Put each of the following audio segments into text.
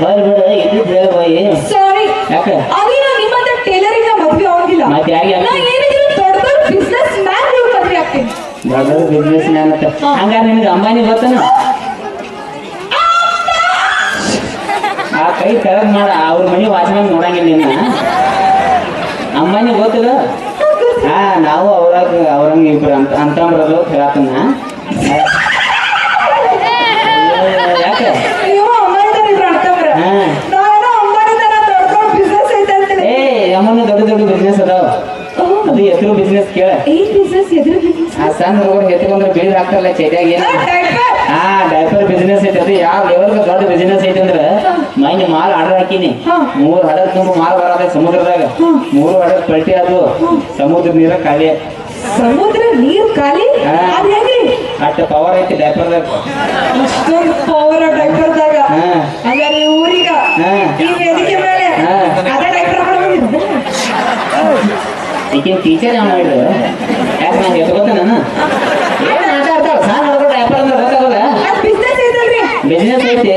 Hole ಬಿಡು ಇದ್ದಿದ್ದು ಹೇಳು ಹೋಯಿ ಸಾರಿ ಯಾಕೆ ನಿಮ್ಮಂತ ಟೈಲರಿಂಗ್ ಮದ್ವೆ ಆಗಿಲ್ಲ. ಮತ್ತೆ ಯಾರಿಗೆ ನಾ ಏನಿದ್ರು ದೊಡ್ಡ ದೊಡ್ಡ ಬಿಸ್ನೆಸ್ ಮ್ಯಾನ್ ಮದ್ವೆ ಆಗ್ತೀನಿ ದೊಡ್ಡ ಬಿಸ್ನೆಸ್ ಮ್ಯಾನ್ ಅಂತ. ಹಂಗಾರೆ ನಿನಗೆ ಅಂಬಾನಿ ಗೊತ್ತನ? ಆ ಕೈ ತೆರದ್ ಮಾಡ. ಅವ್ರ ಮನೆ ವಾಚ್ಮನ್ ನೋಡಂಗಿಲ್ಲ ನಿನ್ನ. ಅಂಬಾನಿ ಗೊತ್ತಿಲ್ಲ ಹಾ ನಾವು ಅವ್ರಾಗ ಅವ್ರಂಗ ಇಬ್ರು ಅಂತ ಅಂತಂಬ್ರದು ಹೇಳತ್ತನ್ನ ಯಾಕೆ ನೀವು ಅಮ್ಮಾಯಿದಾರ ಇದ್ರು ಅಣ್ತಂಬ್ರ ಹಾ. ನಾವೇನೋ ಅಮ್ಮಾಯಿದಾರ ದೊಡ್ಡ ದೊಡ್ಡ ಬಿಸ್ನೆಸ್ ಐತೆ ಅಂತೀನಿ ಅಮ್ಮನ ದೊಡ್ಡ ದೊಡ್ಡ ಬಿಸ್ನೆಸ್ ಅದಾವ? ಅದು ಹೆಸರು ಬಿಸ್ನೆಸ್ ಕೇಳ. ಏನ್ ಬಿಸ್ನೆಸ್ ಎದುರು ಆ ಸಣ್ಣ ಹುಡುಗರು ಎತ್ಕೊಂಡ್ರೆ ಬೀಳ್ ಹಾಕ್ತಾರಲ್ಲ ಚೈತ್ಯಾಗ ಏನು? ಹಾ ಡೈಪರ್ ಬಿಸ್ನೆಸ್ ಐತೆ ಅದು. ಯಾವ ಲೆವೆಲ್ ದೊಡ್ಡ ಬಿಸ್ನೆಸ್ ಐತೆ ಅಂದ್ರೆ ಮೈನ್ ಮಾಲ್ ಆರ್ಡರ್ ಹಾಕಿನಿ. ಮೂರು ಹಡದ ತುಂಬ ಮಾಲ್ ಬರೋದ ಸಮುದ್ರದಾಗ. ಮೂರು ಹಡದ ಪಲ್ಟಿ ಅದು. ಸಮುದ್ರ ನೀರ ಖಾಲಿ. ಸಮುದ್ರ ನೀರ್ ಖಾಲಿ? ಅಷ್ಟ ಪವರ್ ಐತಿ ಡೈಪರ್ದಾಗ ಅಷ್ಟೊಂದು ಪವರ್ ಡೈಪರ್ದಾಗ ಹಾ. ಹಂಗಾರೆ ಊರಿಗ. ಹಾ. ಈ ವೇದಿಕೆ ಮೇಲೆ? ಹಾ. ಅದೇ ಡೈಪರ್ ಈಗಿನ ಟೀಚರ್ ಯಾವ ಮಾಡಿದ್ರು ಯಾಕೆ ನಾನು ಎತ್ಕೋತ ನಾನು? ಏನ್ ಮಾತಾಡ್ತಾವ? ಸಣ್ಣ ಹುಡುಗರು ಡೈಪರ್ ಅಂದ್ರೆ ಗೊತ್ತಾಗಲ್ಲ ಬಿಸ್ನೆಸ್ ಐತಲ್ರಿ. ಬಿಸ್ನೆಸ್ ಐತಿ.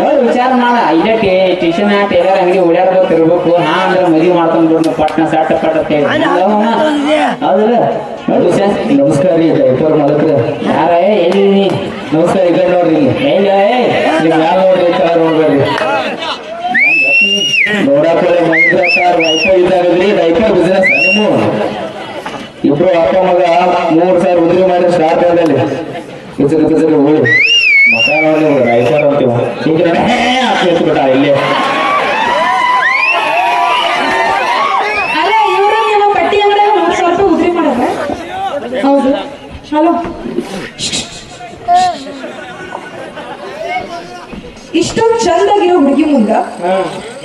ನೋಡಿ ವಿಚಾರ ಮಾಡ. ಟೇ ಟ್ಯೂಷನ್ ಟೇಲರ್ ಅಂಗಡಿ ಓಡಾಡ್ಬೇಕು ಇರ್ಬೇಕು ಹಾ ಅಂದ್ರೆ ಮದುವೆ ಮಾಡ್ಕೊಂಡು ಪಟ್ನ ಸಾಟ ಪಟ್ಟ ಹೌದಲ್ಲ ನೋಡಿ ನಮಸ್ಕಾರ ರೀ ಇಬ್ಬರು ಮಾಲಕ್ರ. ಯಾರ ಎಲ್ಲಿ ನೀ ನಮಸ್ಕಾರ ಕಡೆ ನೋಡ್ರಿ ಇಲ್ಲಿ. ಎಲ್ಲಿ? ನಿಮ್ ನೋಡ್ರಿ ನೋಡಾಕೊಳ್ಳೆ ಮಹೇಂದ್ರ ಸರ್ ವೈಫೈ ಇದ್ದಾಗದ್ರಿ ಡೈಪರ್ ಬಿಸ್ನೆಸ್ ನಿಮ್ಮ ಇಬ್ರು ಅಪ್ಪ ಮಗ ಮೂರ್ ಸಾವಿರ ಉದ್ರಿ ಮಾಡಿ ಸ್ಟಾರ್ಟ್ ಆದಲ್ಲಿ ಕಿಚರಿ ಕಿಚರಿ ಹೋಗಿ ಮಕ ಡೈಪರ್ ಅಂತೀವ ಈಗ ಇಲ್ಲೇ. ಸಾವಿರ ರೂಪಾಯಿ ಉದ್ರಿ ಹೌದು. ಹಲೋ. ಇಷ್ಟೊಂದು ಚಂದಾಗಿರೋ ಹುಡುಗಿ ಮುಂದ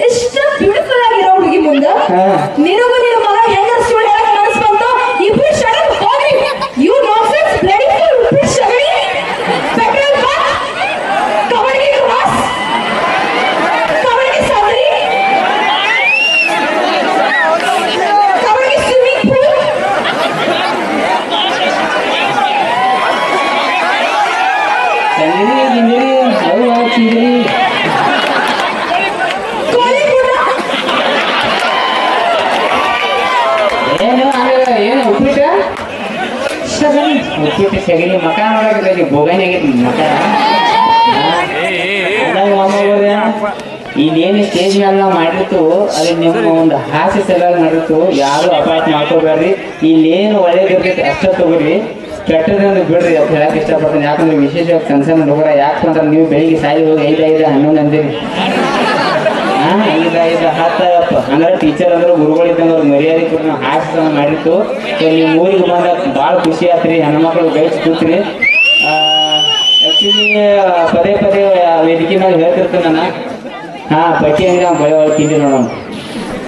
ಇಷ್ಟ ಬ್ಯೂಟಿಫುಲ್ ಆಗಿರೋ ಹುಡುಗಿ ಮುಂದ ಹಾ. ನಿನಗೂ ಏನು ಉಪ್ಪಿಟ್ಟ ಆಗೈತಿ ಮಕ ಇಲ್ಲೇನು ಸ್ಟೇಜ್ ಮೇಲೆ ನಾವು ಮಾಡಿರ್ತು ಅಲ್ಲಿ ನಿಮ್ಮ ಒಂದು ಹಾಸ್ಯ ಸಲುವಾಗಿ ಮಾಡಿರ್ತು ಯಾರು ಅಪಾಯ ಮಾಡ್ಕೋಬೇಡ್ರಿ ಇಲ್ಲೇನು ಒಳ್ಳೇದಿರ್ತೈತಿ ಅಷ್ಟೇ ತಗೋರಿ. ಕೆಟ್ಟದಂದ್ರೆ ಬಿಡ್ರಿ ಅಂತ ಹೇಳಕ್ ಇಷ್ಟಪಡ್ತೀನಿ. ಯಾಕಂದ್ರೆ ವಿಶೇಷವಾಗಿ ಕನ್ಸರ್ನ್ ಹುಡುಗರ ಯಾಕಂದ್ರೆ ನೀವು ಬೆಳಿಗ್ಗೆ ಸಾಯಿ ಹೋಗಿ ಐದು ಐದು, ಹನ್ನೊಂದು ಅಂದಿರಿ ಹಾ ಐದು ಐದು ಅಂದ್ರೆ ಟೀಚರ್ ಅಂದ್ರೆ ಗುರುಗಳು ಇದ್ದಂಗೆ ಅವ್ರು ಮರ್ಯಾದೆ ಕೊಟ್ಟು ನಾವು ಮಾಡಿತ್ತು ನೀವು ಊರಿಗೆ ಬಂದ ಭಾಳ ಖುಷಿ ಆತ್ರಿ ಹೆಣ್ಮಕ್ಳು ಗೈಸ್ ಕೂತ್ರಿ. ಪದೇ ಪದೇ ವೇದಿಕೆ ಮೇಲೆ ಹೇಳ್ತಿರ್ತೀನಿ ನಾನು. ಹಾಂ, ಪಟ್ಟಿ ಹಂಗೆ ಭಯ ತಿಂಡಿ ನೋಡೋಣ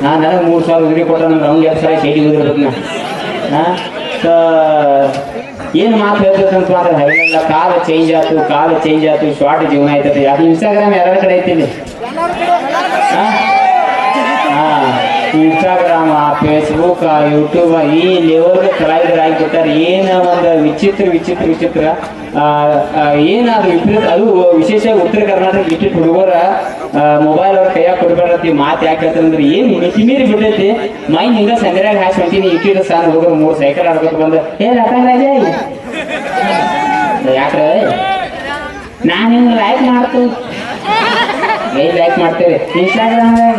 ಹಾಂ, ನನಗೆ ಮೂರು ಸಾವಿರ ಉದ್ರಿ ಕೊಟ್ಟರೆ ನಂಗೆ ಅವ್ನಿಗೆ ಎರಡು ಸಾವಿರ ಶೈಲಿ ಉದ್ರಿ ಹಾಂ, ಸೊ ಏನು ಮಾತು ಅಂತ ಮಾತ್ರ ಹಗಲೆಲ್ಲ ಕಾಲ ಚೇಂಜ್ ಆಯ್ತು, ಕಾಲ ಚೇಂಜ್ ಆಯ್ತು ಶಾರ್ಟ್ ಜೀವನ ಆಯ್ತದೆ. ಅದು ಇನ್ಸ್ಟಾಗ್ರಾಮ್ ಯಾರ ಕಡೆ ಐತಿಲ್ಲಿ ಇನ್ಸ್ಟಾಗ್ರಾಮ ಫೇಸ್ಬುಕ್ ಯೂಟ್ಯೂಬ್ ಈ ಲೆವೆಲ್ ಕಲಾವಿದರು ಆಗಿಬಿಟ್ಟಾರೆ ಏನು ಒಂದು ವಿಚಿತ್ರ ವಿಚಿತ್ರ ವಿಚಿತ್ರ. ಏನಾದ್ರು ವಿಪರೀತ ಅದು ವಿಶೇಷವಾಗಿ ಉತ್ತರ ಕರ್ನಾಟಕ ಇಟ್ಟಿಟ್ಟು ಹುಡುಗರ ಮೊಬೈಲ್ ಅವ್ರ ಕೊಡ್ಬೇಡ್ರತಿ ಮಾತು ಯಾಕೆ ಹೇಳ್ತಾರೆ ಅಂದ್ರೆ ಏನು ಮಿತಿ ಮೀರಿ ಮೈ ಮೈನ್ ಹಿಂಗ ಸಂಗ್ರಹ ಹಾಕಿ ಹೊಂಟೀನಿ ಇಟ್ಟಿರ ಸಣ್ಣ ಹೋಗೋ ಮೂರು ಸೈಕಲ್ ಆಡ್ಕೊತ ಬಂದ, ಏ ರಾಜ! ಯಾಕ್ರ? ನಾನು ಹಿಂಗ ಲೈಕ್ ಮಾಡ್ತೀನಿ. ಏನ್ ಲೈಕ್ ಮಾಡ್ತೇವೆ ಇನ್ಸ್ಟಾಗ್ರಾಮ್ದಾಗ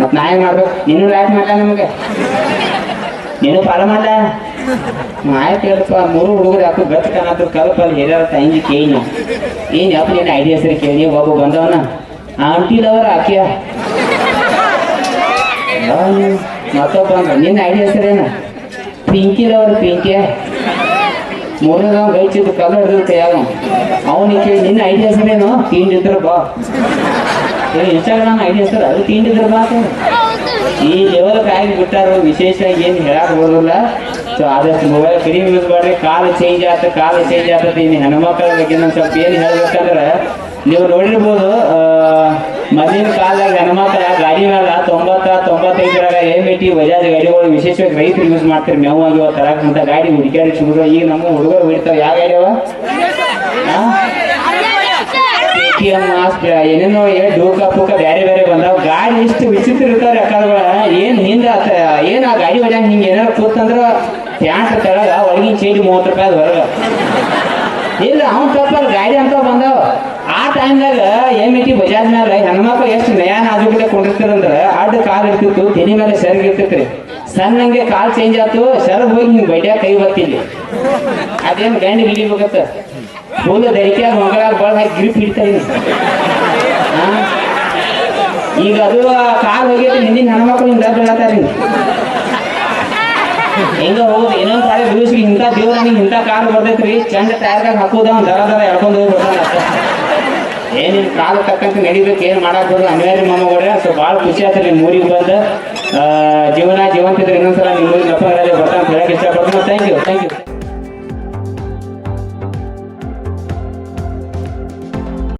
ಮತ್ ನಾ ಏನ್ ಮಾಡ್ಬೇಕು? ನೀನು ಲೈಕ್ ಮಾಡ್ಲ ನಮಗೆ? ನೀನು ಫಾಲೋ ಮಾಡ್ಲ? ಆಯ್ತು ಹೇಳಪ್ಪ ಮೂರು ಹುಡುಗರು ಯಾಕೋ ಗತ್ ಕಾಣತ್ತು ಕಲ್ಪ ಅಲ್ಲಿ ಹಿರಿಯರ ತಂಗಿ ಕೇಳಿ ಏನ್ ಯಾಕೆ ನೀನು ಐಡಿಯಾ ಸರಿ ಕೇಳಿ ಒಬ್ಬ ಬಂದವನ. ಆಂಟಿದವ್ರ ಆಕಿಯ ಮತ್ತೊಬ್ಬ ನಿನ್ನ ಐಡಿಯಾ ಪಿಂಕಿ. ಪಿಂಕಿಯ ಮೂರನೇ ಬೈಚಿದ್ದು ಕಲ್ಲು ಹಿಡಿದು ಕೈಯಾಗ ಅವನಿಗೆ ನಿನ್ನ ಐಡಿಯಾ ಹೆಸರೇನು? ತಿಂಡಿದ್ರ ಬಾ. ಏ, ಇನ್ಸ್ಟಾಗ್ರಾಮ್ ಐಡಿಯಾ ಸರ್ ಅದು ತಿಂಡಿದ್ರ ಬಾ. ಈ ಲೆವೆಲ್ ಕಾಯಿ ಬಿಟ್ಟಾರ. ವಿಶೇಷ ಏನು ಹೇಳಕ್ ಬರೋದಿಲ್ಲ ಸೊ, ಆದಷ್ಟು ಮೊಬೈಲ್ ಕಡಿಮೆ ಯೂಸ್ ಮಾಡ್ರಿ ಕಾಲು ಚೇಂಜ್ ಆತ, ಕಾಲು ಚೇಂಜ್ ಆಗ್ತದೆ ಇನ್ನು ಹೆಣ್ಮಕ್ಳ ಬಗ್ಗೆ ಸ್ವಲ್ಪ ಏನು ಹೇಳ್ಬೇಕಂದ್ರೆ ನೀವು ನೋಡಿರ್ಬೋದು ಮೊದಲಿನ ಕಾಲದಾಗ ಹೆಣ್ಮಕ್ಳ ಗಾಡಿ ಮೇಲೆ ತೊಂಬತ್ತ, ತೊಂಬತ್ತೈದರಾಗ ಎಂ ಟಿ ಬಜಾಜ್ ಗಾಡಿಗಳು ವಿಶೇಷವಾಗಿ ರೈತರು ಯೂಸ್ ಮಾಡ್ತಾರೆ ಮೇವು ಆಗಿವ ತರಕಂತ ಗಾಡಿ ಹುಡುಕಾಡಿ ಶುರು. ಈಗ ನಮ್ಮ ಹುಡುಗರು ಹೊಡಿತಾವೆ. ಯಾವ ಗಾಡಿ ಅವ? ಟಿ ಎಂ ಏನೇನೋ ಏ ಡೂಕ ಪೂಕ ಬೇರೆ ಬೇರೆ ಬಂದಾವ. ಗಾಡಿ ಇಷ್ಟು ವಿಚಿತ್ರ ಇರ್ತಾರೆ ಯಾಕಂದ್ರೆ ಏನ್ ಹಿಂದ ಏನ್ ಆ ಗಾಡಿ ಹೊಡ್ಯಾಂಗ ಹಿಂಗ ಏನಾರ ಕೂತಂದ್ರ ಪ್ಯಾಂಟ್ ತೆಳಗ, ಒಳಗಿನ ಚೇಂಜ್ ಮೂವತ್ತು ರೂಪಾಯಿ ಹೊರಗ. ಇಲ್ಲ, ಅವ್ನ ತಪ್ಪ ಗಾಡಿ ಅಂತ ಬಂದಾವ. ಆ ಟೈಮ್ದಾಗ ಟಿ ಬಜಾಜ್ ಮೇಲೆ ಹೆಣ್ಮಕ್ಳು ಎಷ್ಟು ನಯಾನ ಆಜು ಕೂಡ ಕೊಂಡಿರ್ತಾರಂದ್ರ ಅಡ್ಡ ಕಾಲ್ ಇರ್ತಿತ್ತು, ತೆನಿ ಮೇಲೆ ಸೆರಗ್ ಸಣ್ಣ ಸಣ್ಣಂಗೆ ಕಾಲ್ ಚೇಂಜ್ ಆಯ್ತು, ಸೆರಗ್ ಹೋಗಿ ಹಿಂಗೆ ಬಡ್ಯಾಗ ಕೈ ಬರ್ತೀನಿ ಅದೇನ್ ಗಂಡಿ ಹಿಡಿಬೇಕತ್ತ? ಮುಂದೆ ದೈತ್ಯಾಗ ಮಗಳಾಗ ಬಳ ಹಾಕಿ ಗ್ರಿಪ್ ಹಿಡಿತಾ? ಈಗ ಅದು ಕಾಲ್ ಹೋಗೈತಿ, ಹಿಂದಿನ ಹೆಣ್ಮಕ್ಳು ಹಿಂಗೆ ಬೀಳತ್ತಾರಿ ಹೆಂಗ ಹೋಗುದು ಇನ್ನೊಂದ್ ಸಾರಿ ದಿವಸ ಇಂಥ ದೇವ್ರ ಇಂಥ ಕಾರ್ ಬರ್ತೈತ್ರಿ ಚಂದ ಟೈರ್ದಾಗ ಹಾಕೋದ, ಒಂದ್ ದರ ದರ ಎಳ್ಕೊಂಡು ಹೋಗಿ ಬರ್ತಾನ ಅಷ್ಟೇ ಕಾಲ ತಕ್ಕಂತ ನಡಿಬೇಕು, ಏನು ಮಾಡಕ್ ಬರೋದು ಅನಿವಾರ್ಯ ಮೊಮ್ಮಗಳೇ ಸೊ ಭಾಳ ಖುಷಿ ಆಯ್ತು ನಿಮ್ಮ ಊರಿಗೆ ಬಂದು. ಜೀವನ, ಜೀವಂತಿದ್ರೆ ಇನ್ನೊಂದ್ಸಲ ನಿಮ್ಮ ಊರಿಗೆ ಬರ್ತಾ ಅಂತ ಹೇಳಕ್ ಇಷ್ಟಪಡ್ತೀನಿ. Thank you thank you